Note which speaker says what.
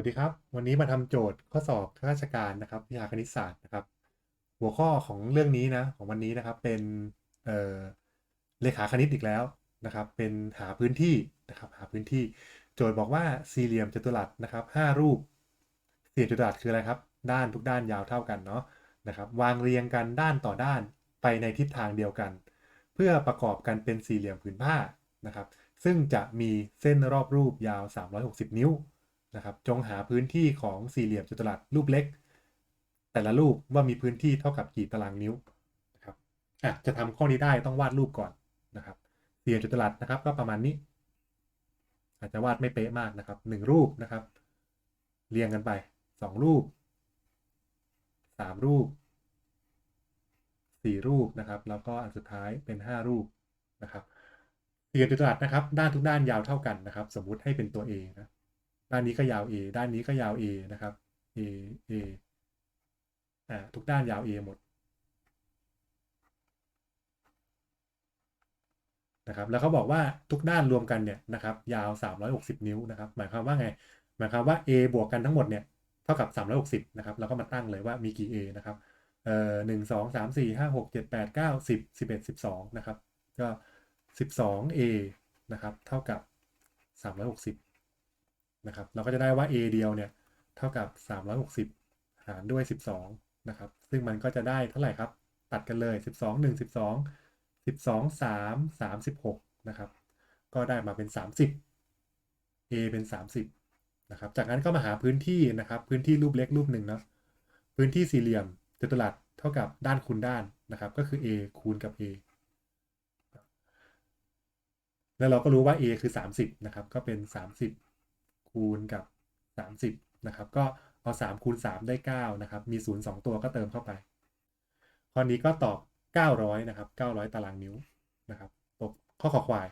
Speaker 1: วัสดีครับ วันนี้มาทำโจทย์ข้อสอบข้าราชการนะครับวิชาคณิตศาสตร์นะครับ หัวข้อของเรื่องนี้นะของวันนี้นะครับเป็นเเลขาคณิตอีกแล้วนะครับ เป็นหาพื้นที่นะครับหาพื้นที่ โจทย์บอกว่าสี่เหลี่ยมจัตุรัสนะครับห้ารูปสี่จัตุรัสคืออะไรครับ ด้านทุกด้านยาวเท่ากันเนาะนะครับ วางเรียงกันด้านต่อด้านไปในทิศทางเดียวกัน เพื่อประกอบกันเป็นสี่เหลี่ยมผืนผ้านะครับ ซึ่งจะมีเส้นรอบรูปยาว 360 นิ้ว นะครับ จงหาพื้นที่ของสี่เหลี่ยมจัตุรัสรูปเล็ก แต่ละรูปว่ามีพื้นที่เท่ากับกี่ตารางนิ้วนะครับอะจะทำข้อนี้ได้ต้องวาดรูปก่อนนะครับ สี่เหลี่ยมจัตุรัสนะครับ ก็ประมาณนี้ อาจจะวาดไม่เป๊ะมากนะครับหนึ่งรูปนะครับ เรียงกันไปสองรูปสามรูปสี่รูปนะครับ แล้วก็อันสุดท้ายเป็นห้ารูปนะครับสี่เหลี่ยมจัตุรัสนะครับ ด้านทุกด้านยาวเท่ากันนะครับ สมมุติให้เป็นตัว A นะ ด้านนี้ก็ยาว A ด้านนี้ก็ยาว A นะครับ A A อ่าทุกด้านยาว A หมดนะครับแล้วเขาบอกว่าทุกด้านรวมกันเนี่ยนะครับยาว 360 นิ้วนะครับหมายความว่าไง หมายความว่า A บวกกันทั้งหมดเนี่ยเท่ากับ 360นะครับแล้วก็มาตั้งเลยว่ามีกี่ A นะครับเอ่อหนึ่งสองสามสี่ห้าหกเจ็ดแปดเก้าสิบสิบเอ็ดสิบสองนะครับก็ 12A นะครับเท่ากับ 360 นะครับ เราก็จะได้ว่า A เดียวเนี่ยเท่ากับ 360 หารด้วย 12 นะครับ ซึ่งมันก็จะได้เท่าไหร่ครับ ตัดกันเลย 12 1 12 12 3 36 นะครับ ก็ได้มาเป็น 30 A เป็น 30 นะครับ จากนั้นก็มาหาพื้นที่นะครับ พื้นที่รูปเล็กรูปหนึ่งเนาะ พื้นที่สี่เหลี่ยมจัตุรัสเท่ากับด้านคูณด้านนะครับ ก็คือ A คูณกับ A แล้วเราก็รู้ว่า a คือ 30 นะครับ ก็เป็น 30 คูณกับ 30นะครับ ก็เอา3คูณ3ได้9นะครับ มี 0 2 ตัวก็เติมเข้าไป ข้อนี้ก็ตอบ 900นะครับ900 ตารางนิ้วนะครับตกข้อขอควาย